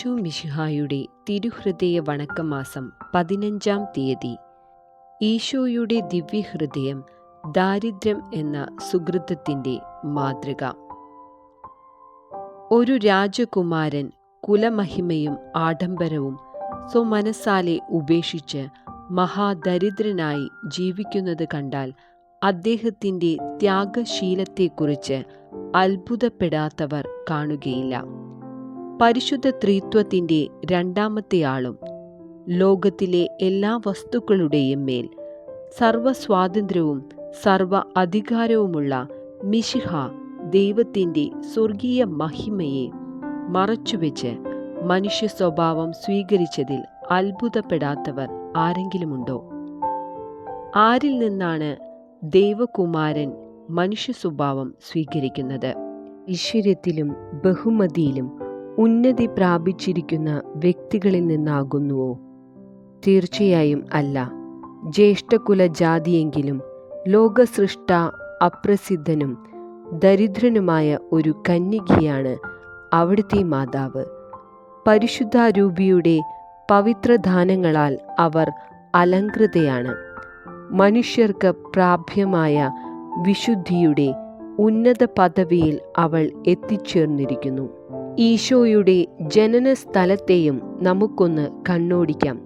ഈശോ മിശിഹായുടെ തിരുഹൃദയ വണക്കമാസം പതിനഞ്ചാം തീയതി. ഈശോയുടെ ദിവ്യഹൃദയം ദാരിദ്ര്യം എന്ന സുഹൃത്തത്തിന്റെ മാതൃക. ഒരു രാജകുമാരൻ കുലമഹിമയും ആഡംബരവും സ്വമനസാലെ ഉപേക്ഷിച്ച് മഹാദരിദ്രനായി ജീവിക്കുന്നത് കണ്ടാൽ അദ്ദേഹത്തിന്റെ ത്യാഗശീലത്തെക്കുറിച്ച് അത്ഭുതപ്പെടാത്തവർ കാണുകയില്ല. പരിശുദ്ധ ത്രിത്വത്തിന്റെ രണ്ടാമത്തെ ആളും ലോകത്തിലെ എല്ലാ വസ്തുക്കളുടെയും മേൽ സർവസ്വാതന്ത്ര്യവും സർവ അധികാരവുമുള്ള മിശിഹ ദൈവത്തിന്റെ സ്വർഗീയ മഹിമയെ മറച്ചുവെച്ച് മനുഷ്യ സ്വഭാവം സ്വീകരിച്ചതിൽ അത്ഭുതപ്പെടാത്തവർ ആരെങ്കിലുമുണ്ടോ? ആരിൽ നിന്നാണ് ദൈവകുമാരൻ മനുഷ്യ സ്വഭാവം സ്വീകരിക്കുന്നത്? ഈശ്വര്യത്തിലും ബഹുമതിയിലും ഉന്നതി പ്രാപിച്ചിരിക്കുന്ന വ്യക്തികളിൽ നിന്നാകുന്നുവോ? തീർച്ചയായും അല്ല. ജ്യേഷ്ഠകുല ജാതിയെങ്കിലും ലോകസൃഷ്ട അപ്രസിദ്ധനും ദരിദ്രനുമായ ഒരു കന്യകയാണ് അവിടുത്തെ മാതാവ്. പരിശുദ്ധാരൂപിയുടെ പവിത്രദാനങ്ങളാൽ അവർ അലങ്കൃതയാണ് മനുഷ്യർക്ക് പ്രാപ്യമായ വിശുദ്ധിയുടെ ഉന്നത പദവിയിൽ അവൾ എത്തിച്ചേർന്നിരിക്കുന്നു. ഈശോയുടെ ജനന സ്ഥലത്തെയും നമുക്കൊന്ന് കണ്ണോടിക്കാം.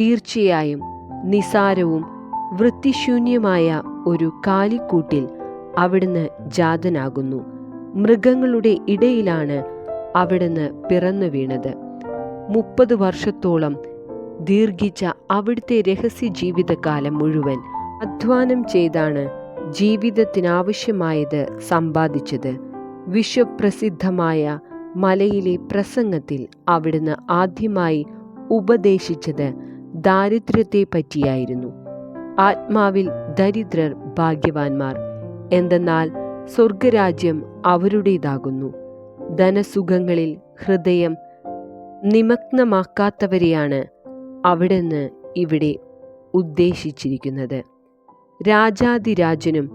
തീർച്ചയായും നിസാരവും വൃത്തിശൂന്യമായ ഒരു കാലിക്കൂട്ടിൽ അവിടുന്ന് ജാതനാകുന്നു. മൃഗങ്ങളുടെ ഇടയിലാണ് അവിടുന്ന് പിറന്നു വീണത്. മുപ്പത് വർഷത്തോളം ദീർഘിച്ച അവിടുത്തെ രഹസ്യ ജീവിതകാലം മുഴുവൻ അധ്വാനം ചെയ്താണ് ജീവിതത്തിനാവശ്യമായത് സമ്പാദിച്ചത്. വിശ്വപ്രസിദ്ധമായ മലയിലെ പ്രസംഗത്തിൽ അവിടുന്ന് ആദ്യമായി ഉപദേശിച്ചത് ദാരിദ്ര്യത്തെ പറ്റിയായിരുന്നു. ആത്മാവിൽ ദരിദ്രർ ഭാഗ്യവാന്മാർ. എന്തെന്നാൽ സ്വർഗരാജ്യം അവരുടേതാകുന്നു. ധനസുഖങ്ങളിൽ ഹൃദയം നിമഗ്നമാക്കാത്തവരെയാണ് അവിടുന്ന് ഇവിടെ ഉദ്ദേശിച്ചിരിക്കുന്നത്. രാജാതിരാജനും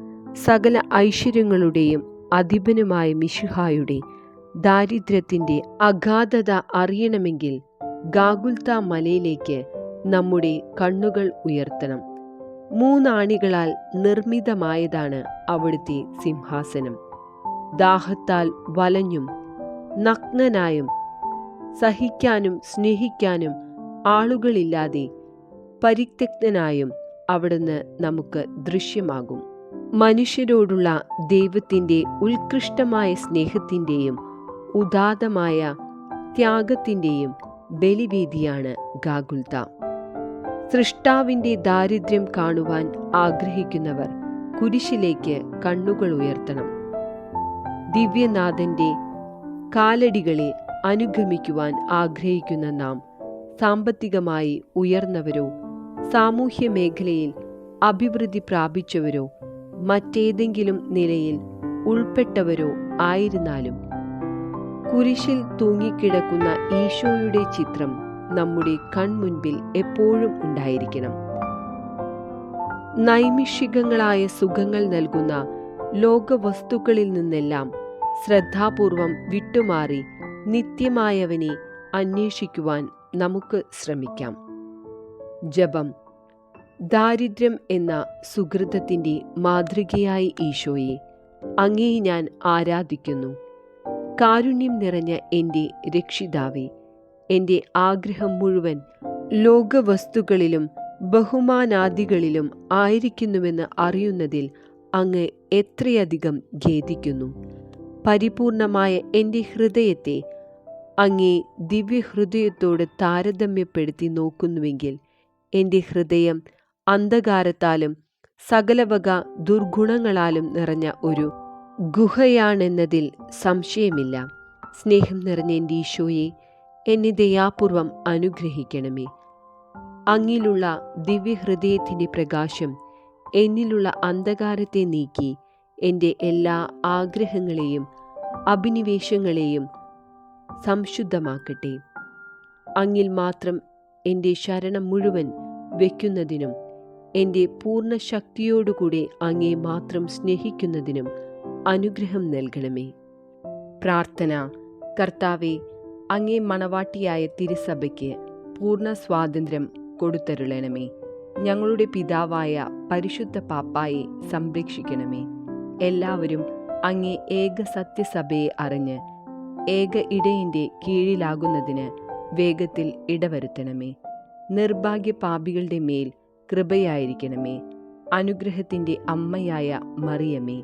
സകല ഐശ്വര്യങ്ങളുടെയും അധിപനുമായ മിശുഹായുടെ ദാരിദ്ര്യത്തിന്റെ അഗാധത അറിയണമെങ്കിൽ ഗാഗുൽത്ത മലയിലേക്ക് നമ്മുടെ കണ്ണുകൾ ഉയർത്തണം. മൂന്നാണികളാൽ നിർമ്മിതമായതാണ് അവിടുത്തെ സിംഹാസനം. ദാഹത്താൽ വലഞ്ഞും നഗ്നനായും സഹിക്കാനും സ്നേഹിക്കാനും ആളുകളില്ലാതെ പരിത്യക്തനായും അവിടുന്ന് നമുക്ക് ദൃശ്യമാകും. മനുഷ്യരോടുള്ള ദൈവത്തിന്റെ ഉത്കൃഷ്ടമായ സ്നേഹത്തിന്റെയും ഉദാതമായ ത്യാഗത്തിന്റെയും ബലിവീതിയാണ് ഗാഗുൽത. സൃഷ്ടാവിന്റെ ദാരിദ്ര്യം കാണുവാൻ ആഗ്രഹിക്കുന്നവർ കുരിശിലേക്ക് കണ്ണുകൾ ഉയർത്തണം. ദിവ്യനാഥന്റെ കാലടികളെ അനുഗമിക്കുവാൻ ആഗ്രഹിക്കുന്ന നാം സാമ്പത്തികമായി ഉയർന്നവരോ സാമൂഹ്യ മേഖലയിൽ അഭിവൃദ്ധി പ്രാപിച്ചവരോ മറ്റേതെങ്കിലും നിലയിൽ ഉൾപ്പെട്ടവരോ ആയിരുന്നാലും കുരിശിൽ തൂങ്ങിക്കിടക്കുന്ന ഈശോയുടെ ചിത്രം നമ്മുടെ കൺമുൻപിൽ എപ്പോഴും ഉണ്ടായിരിക്കണം. നൈമിഷികങ്ങളായ സുഖങ്ങൾ നൽകുന്ന ലോകവസ്തുക്കളിൽ നിന്നെല്ലാം ശ്രദ്ധാപൂർവം വിട്ടുമാറി നിത്യമായവനെ അന്വേഷിക്കുവാൻ നമുക്ക് ശ്രമിക്കാം. ജപം ദാരിദ്ര്യം എന്ന സുഹൃതത്തിന്റെ മാതൃകയായി ഈശോയെ അങ്ങേ ഞാൻ ആരാധിക്കുന്നു. കാരുണ്യം നിറഞ്ഞ എന്റെ രക്ഷിതാവേ എന്റെ ആഗ്രഹം മുഴുവൻ ലോകവസ്തുക്കളിലും ബഹുമാനാദികളിലും ആയിരിക്കുന്നുവെന്ന് അറിയുന്നതിൽ അങ്ങ് എത്രയധികം ഖേദിക്കുന്നു. പരിപൂർണമായ എന്റെ ഹൃദയത്തെ അങ്ങേ ദിവ്യഹൃദയത്തോട് താരതമ്യപ്പെടുത്തി നോക്കുന്നുവെങ്കിൽ എന്റെ ഹൃദയം അന്ധകാരത്താലും സകലവക ദുർഗുണങ്ങളാലും നിറഞ്ഞ ഒരു ഗുഹയാണെന്നതിൽ സംശയമില്ല. സ്നേഹം നിറഞ്ഞ എന്റെ ഈശോയെ എന്നെ ദയാപൂർവം അനുഗ്രഹിക്കണമേ. അങ്ങിലുള്ള ദിവ്യഹൃദയത്തിന്റെ പ്രകാശം എന്നിലുള്ള അന്ധകാരത്തെ നീക്കി എന്റെ എല്ലാ ആഗ്രഹങ്ങളെയും അഭിനിവേശങ്ങളെയും സംശുദ്ധമാക്കട്ടെ. അങ്ങിൽ മാത്രം എന്റെ ശരണം മുഴുവൻ വയ്ക്കുന്നതിനും എന്റെ പൂർണ ശക്തിയോടുകൂടെ അങ്ങേ മാത്രം സ്നേഹിക്കുന്നതിനും അനുഗ്രഹം നൽകണമേ. പ്രാർത്ഥന കർത്താവെ അങ്ങേ മണവാട്ടിയായ തിരുസഭയ്ക്ക് പൂർണ സ്വാതന്ത്ര്യം കൊടുത്തരുളണമേ. ഞങ്ങളുടെ പിതാവായ പരിശുദ്ധ പാപ്പായെ സംരക്ഷിക്കണമേ. എല്ലാവരും അങ്ങേ ഏക സത്യസഭയെ അറിഞ്ഞ് ഏക ഇടയിന്റെ കീഴിലാകുന്നതിന് വേഗത്തിൽ ഇടവരുത്തണമേ. നിർഭാഗ്യ പാപികളുടെ മേൽ കൃപയായിരിക്കണമേ. അനുഗ്രഹത്തിന്റെ അമ്മയായ മറിയമേ.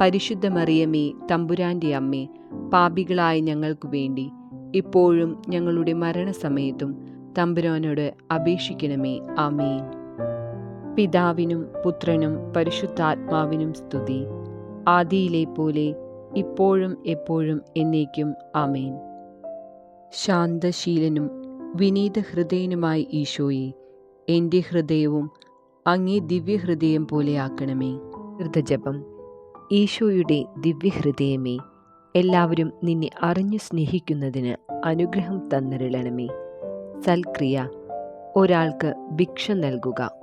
പരിശുദ്ധ മറിയമേ തമ്പുരാന്റെ അമ്മേ പാപികളായ ഞങ്ങൾക്ക് വേണ്ടി. ഇപ്പോഴും ഞങ്ങളുടെ മരണസമയത്തും തമ്പുരാനോട് അപേക്ഷിക്കണമേ ആമേൻ. പിതാവിനും പുത്രനും പരിശുദ്ധാത്മാവിനും സ്തുതി. ആദിയിലെ പോലെ ഇപ്പോഴും എപ്പോഴും എന്നേക്കും ആമേൻ. ശാന്തശീലനും വിനീത ഹൃദയനുമായി ഈശോയെ എന്റെ ഹൃദയവും അങ്ങേ ദിവ്യഹൃദയം പോലെ ആക്കണമേ. ഹൃദജപം ഈശോയുടെ ദിവ്യഹൃദയമേ എല്ലാവരും നിന്നെ അറിഞ്ഞു സ്നേഹിക്കുന്നതിന് അനുഗ്രഹം തന്നരുളണമേ. സൽക്രിയ ഒരാൾക്ക് ഭിക്ഷ നൽകുക.